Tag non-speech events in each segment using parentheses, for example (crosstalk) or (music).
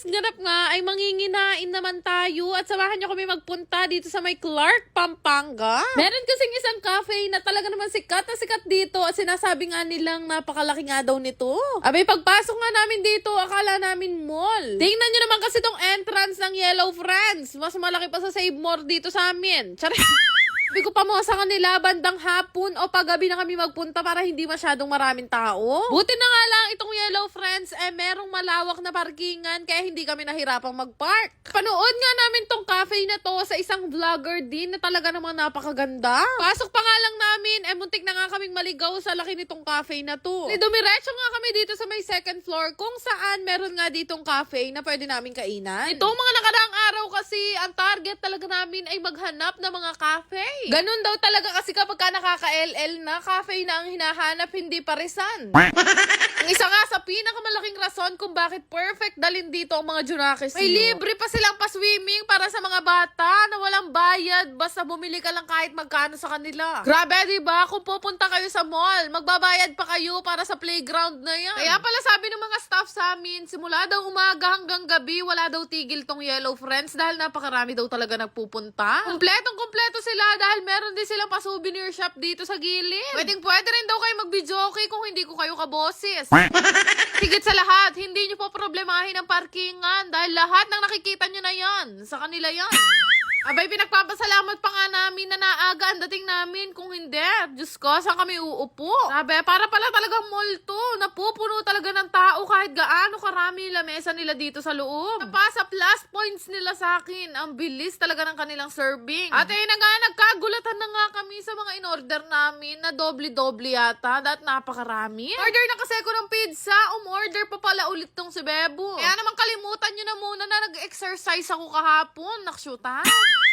guys, ganap nga ay manginginain naman tayo at samahan niyo kami magpunta dito sa may Clark, Pampanga. Meron kasing isang cafe na talaga naman sikat na sikat dito at sinasabi nga nilang napakalaki nga daw nito. Abay, pagpasok nga namin dito, akala namin mall. Tingnan niyo naman kasi tong entrance ng Yellow Friends. Mas malaki pa sa Save More dito sa amin. Charing! (laughs) Sabi ko pa mo sa kanila bandang hapon o paggabi na kami magpunta para hindi masyadong maraming tao. Buti na nga lang itong Yellow Friends eh merong malawak na parkingan kaya hindi kami nahirapang mag-park. Panood nga namin tong cafe na to sa isang vlogger din na talaga namang napakaganda. Pasok pa nga lang namin eh muntik na nga kaming maligaw sa laki nitong cafe na to. Ni dumiretso nga kami dito sa may second floor kung saan meron nga ditong cafe na pwede namin kainan. Itong mga nakaraang araw kasi ang target talaga namin ay maghanap ng mga cafe. Ganun daw talaga kasi kapag ka nakaka-LL na, cafe na ang hinahanap, hindi parisan. ang (laughs) isa nga sa pinakamalaking rason kung bakit perfect dalin dito ang mga Junakis. May libre pa silang pa-swimming para sa mga bata na walang bayad. Basta bumili ka lang kahit magkano sa kanila. Grabe, di ba? Kung pupunta kayo sa mall, magbabayad pa kayo para sa playground na yan. Kaya pala sabi ng mga staff sa amin, simula daw umaga hanggang gabi, wala daw tigil tong Yellow Friends dahil napakarami daw talaga nagpupunta. Kumpletong kumpleto sila dahil meron din silang pa-souvenir shop dito sa gilid. Pwedeng pwede rin daw kayo mag-video okay kung hindi ko kayo kaboses. Higit sa lahat, hindi nyo po problemahin ang parkingan dahil lahat ng nakikita nyo na yan. Sa kanila yan. Abay, pinagpapasalamat pa nga namin na naaga ang dating namin. Kung hindi, Diyos ko, saan kami uupo? Sabi, para pala talagang mall to. Napupuno talaga ng tao kahit gaano karami lamesa nila dito sa loob. Napasa plus points nila sa akin. Ang bilis talaga ng kanilang serving. At ayun na nga, nagkagulatan na nga kami sa mga in-order namin na doble-doble yata. Dahil napakarami. Order na kasi ako ng pizza. Um-order pa pala ulit tong si Bebo. Kaya naman kalimutan nyo na muna na nag-exercise ako kahapon. Nakshuta.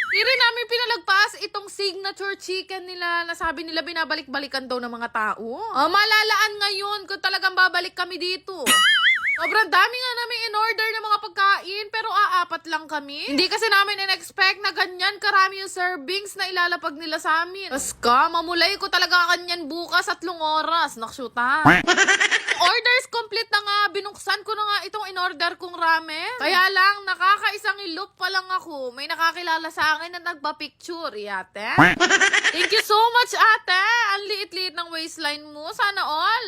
Hindi namin pinalagpas itong signature chicken nila na sabi nila binabalik-balikan daw ng mga tao. Oh, malalaan ngayon kung talagang babalik kami dito. Sobrang dami nga namin in-order ng mga pagkain pero aapat lang kami. Hindi kasi namin in-expect na ganyan karami yung servings na ilalapag nila sa amin. Tapos ka, mamulay ko talaga kanyan bukas at oras. Nakshuta. (laughs) Orders complete na nga. Binuksan ko na nga itong in-order kong ramen. Kaya lang, nakakaisang ilup pa lang ako. May nakakilala sa akin na nagpa-picture. Yate. Thank you so much, ate. Ang liit-liit ng waistline mo. Sana all.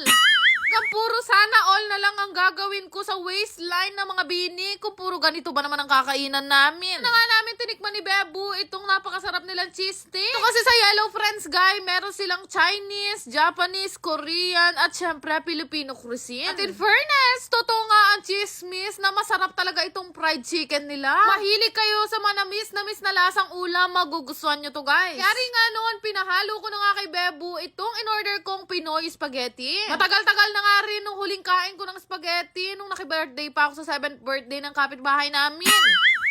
Hanggang puro sana all na lang ang gagawin ko sa waistline ng mga bini kung puro ganito ba naman ang kakainan namin. Na nga namin tinikman ni Bebu itong napakasarap nilang cheese stick. Ito kasi sa Yellow Friends guy, meron silang Chinese, Japanese, Korean, at syempre Filipino cuisine. At in fairness, totoo nga ang chismis na masarap talaga itong fried chicken nila. Mahilig kayo sa manamis na mis na lasang ulam, magugustuhan nyo to guys. Kaya nga noon, pinahalo ko na nga kay Bebu itong in-order kong Pinoy spaghetti. Matagal-tagal na nga rin nung huling kain ko ng spaghetti nung naki-birthday pa ako sa 7th birthday ng kapitbahay namin.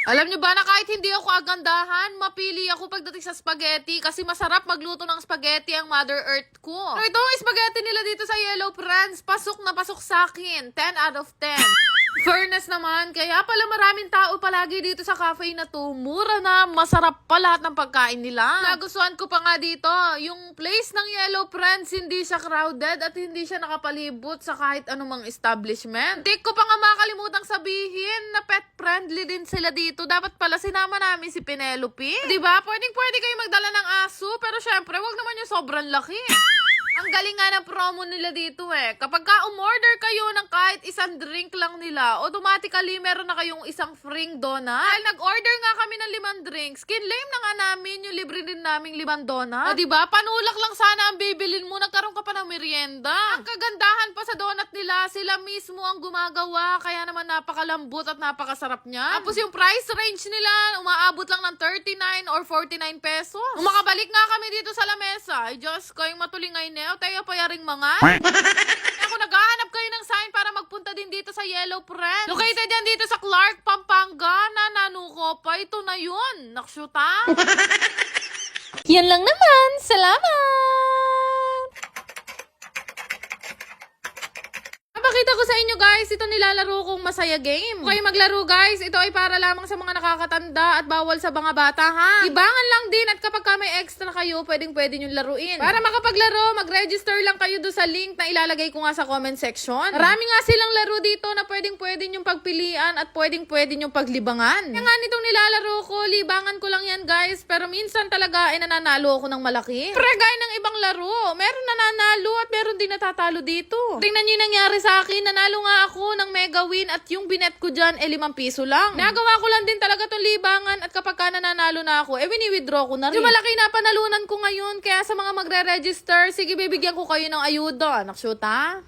Alam nyo ba na kahit hindi ako agandahan, mapili ako pagdating sa spaghetti kasi masarap magluto ng spaghetti ang Mother Earth ko. Pero itong spaghetti nila dito sa Yellow Friends, pasok na pasok sa akin. 10 out of 10. Fairness naman, kaya pala maraming tao palagi dito sa cafe na to. Mura na, masarap pa lahat ng pagkain nila. Nagustuhan ko pa nga dito, yung place ng Yellow Friends, hindi siya crowded at hindi siya nakapalibot sa kahit anumang establishment. Tik ko pa nga makalimutan sabihin na pet friendly din sila dito. Dapat pala sinama namin si Penelope. Di ba? Pwedeng pwede kayo magdala ng aso, pero syempre, wag naman yung sobrang laki. Ang galing nga ng promo nila dito eh. Kapag ka umorder kayo ng kahit isang drink lang nila, automatically meron na kayong isang free donut. Dahil nag-order nga kami ng limang drinks, kinlaim na nga namin yung libre din naming limang donut. O diba, panulak lang sana ang bibilin mo, nagkaroon ka pa ng merienda. Ang kagandahan pa sa donut nila, sila mismo ang gumagawa, kaya naman napakalambot at napakasarap niya. Tapos yung price range nila, umaabot lang ng 39 or 49 pesos. Kung makabalik nga kami dito sa lamesa, ay Diyos ko, yung matulingay na tayo pa yaring mga. Kung naghahanap kayo ng sign para magpunta din dito sa Yellow Friends. Located yan dito sa Clark, Pampanga. Nanuko pa. Ito na yun. Nakshuta. (laughs) Yan lang naman. Salamat! Bakit Ipapakita ko sa inyo guys, ito nilalaro kong masaya game. Kayo maglaro guys, ito ay para lamang sa mga nakakatanda at bawal sa mga bata ha. Ibangan lang din at kapag ka may extra kayo, pwedeng pwede nyo laruin. Para makapaglaro, mag-register lang kayo do sa link na ilalagay ko nga sa comment section. Marami nga silang laro dito na pwedeng pwede nyong pagpilian at pwedeng pwede nyong paglibangan. Kaya nga nitong nilalaro ko, libangan ko lang yan guys, pero minsan talaga ay nananalo ako ng malaki. Pre, gaya ng ibang laro, meron nananalo at meron din natatalo dito. Tingnan nyo yung nangyari sa akin, nanalo nga ako ng mega win at yung binet ko dyan, eh 5 piso lang. Nagawa ko lang din talaga tong libangan at kapag ka nananalo na ako, eh wini-withdraw ko na rin. Yung malaki na panalunan ko ngayon, kaya sa mga magre-register, sige bibigyan ko kayo ng ayuda. Naksyuta?